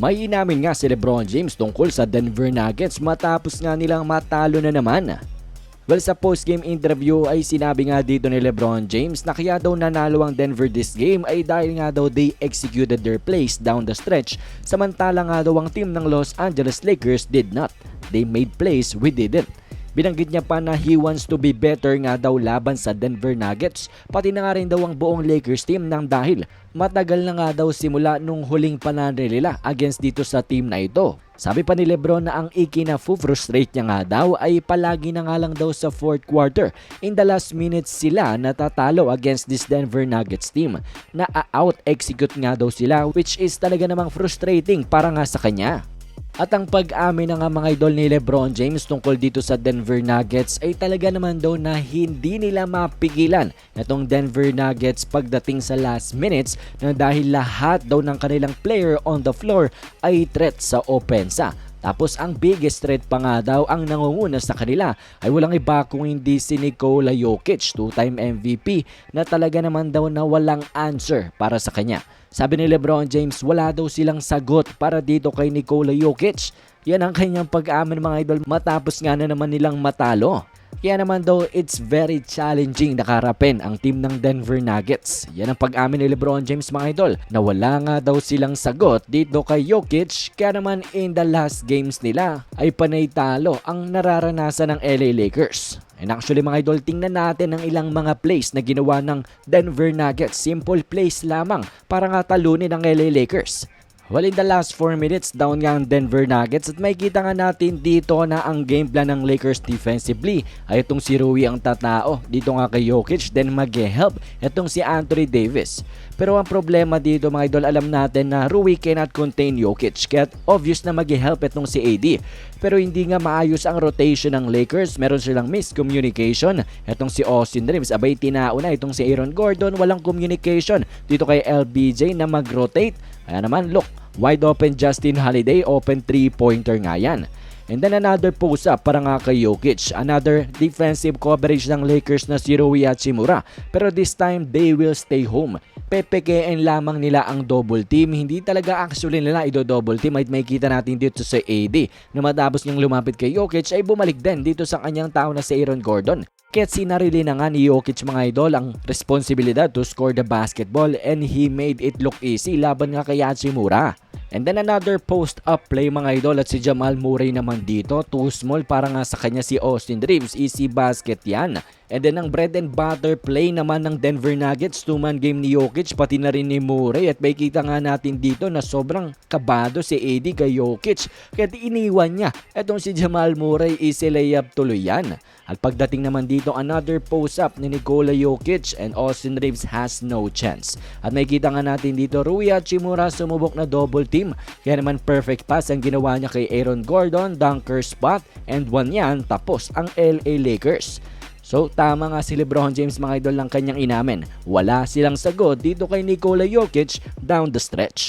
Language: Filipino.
May inamin nga si Lebron James tungkol sa Denver Nuggets matapos nga nilang matalo na naman. Well, sa post-game interview ay sinabi nga dito ni Lebron James na kaya daw nanalo ang Denver this game ay dahil nga daw they executed their plays down the stretch samantala nga daw ang team ng Los Angeles Lakers did not. They made plays, we didn't. Binanggit niya pa na he wants to be better nga daw laban sa Denver Nuggets pati na nga rin daw ang buong Lakers team nang dahil matagal na nga daw simula nung huling pananre nila against dito sa team na ito. Sabi pa ni Lebron na ang iki na frustrate niya nga daw ay palagi na nga lang daw sa fourth quarter. In the last minutes sila natatalo against this Denver Nuggets team na out-execute nga daw sila which is talaga namang frustrating para nga sa kanya. At ang pag-amin ng mga idol ni Lebron James tungkol dito sa Denver Nuggets ay talaga naman daw na hindi nila mapigilan itong Denver Nuggets pagdating sa last minutes na dahil lahat daw ng kanilang player on the floor ay threat sa opensa. Tapos ang biggest threat pa nga daw ang nangunguna sa kanila ay walang iba kung hindi si Nikola Jokic, two-time MVP na talaga naman daw na walang answer para sa kanya. Sabi ni Lebron James wala daw silang sagot para dito kay Nikola Jokic. Yan ang kanyang pag-amin mga idol matapos nga na naman nilang matalo. Kaya naman daw it's very challenging nakarapin ang team ng Denver Nuggets. Yan ang pag-amin ni Lebron James mga idol na wala nga daw silang sagot dito kay Jokic kaya naman in the last games nila ay panay talo ang nararanasan ng LA Lakers. And actually mga idol, tingnan natin ang ilang mga plays na ginawa ng Denver Nuggets. Simple plays lamang para nga talunin ang LA Lakers. Well, in the last 4 minutes, down nga ang Denver Nuggets at may kita nga natin dito na ang game plan ng Lakers defensively ay itong si Rui ang tatao. Dito nga kay Jokic, then mag-help itong si Anthony Davis. Pero ang problema dito mga idol, alam natin na Rui cannot contain Jokic. Kaya obvious na mag-help itong si AD. Pero hindi nga maayos ang rotation ng Lakers. Meron silang miscommunication. Itong si Austin Reeves, abay tinauna itong si Aaron Gordon, walang communication dito kay LBJ na mag-rotate. Kaya naman, look, wide open Justin Holiday, open 3-pointer nga yan. And then another post-up para nga kay Jokic. Another defensive coverage ng Lakers na si Rui Hachimura. Pero this time, they will stay home. PPKN lamang nila ang double team. Hindi talaga actually nila ido-double team. Ay may kita natin dito sa AD na matapos niyang lumapit kay Jokic ay bumalik din dito sa kanyang tao na si Aaron Gordon. Kaya sinarili na nga ni Jokic mga idol ang responsibilidad to score the basketball and he made it look easy laban nga kay Hachimura. And then another post-up play mga idol at si Jamal Murray naman dito. Too small para nga sa kanya si Austin Reeves. Easy basket yan. And then ang bread and butter play naman ng Denver Nuggets. Two-man game ni Jokic pati na rin ni Murray. At may kita nga natin dito na sobrang kabado si AD kay Jokic. Kaya iniwan niya. Etong si Jamal Murray easy layup tuloy yan. At pagdating naman dito another post-up ni Nikola Jokic and Austin Reeves has no chance. At may kita nga natin dito Rui Hachimura sumubok na double team. Kaya naman perfect pass ang ginawa niya kay Aaron Gordon, dunker spot, and one yan tapos ang LA Lakers. So tama nga si Lebron James mga idol lang kanyang inamin. Wala silang sagot dito kay Nikola Jokic down the stretch.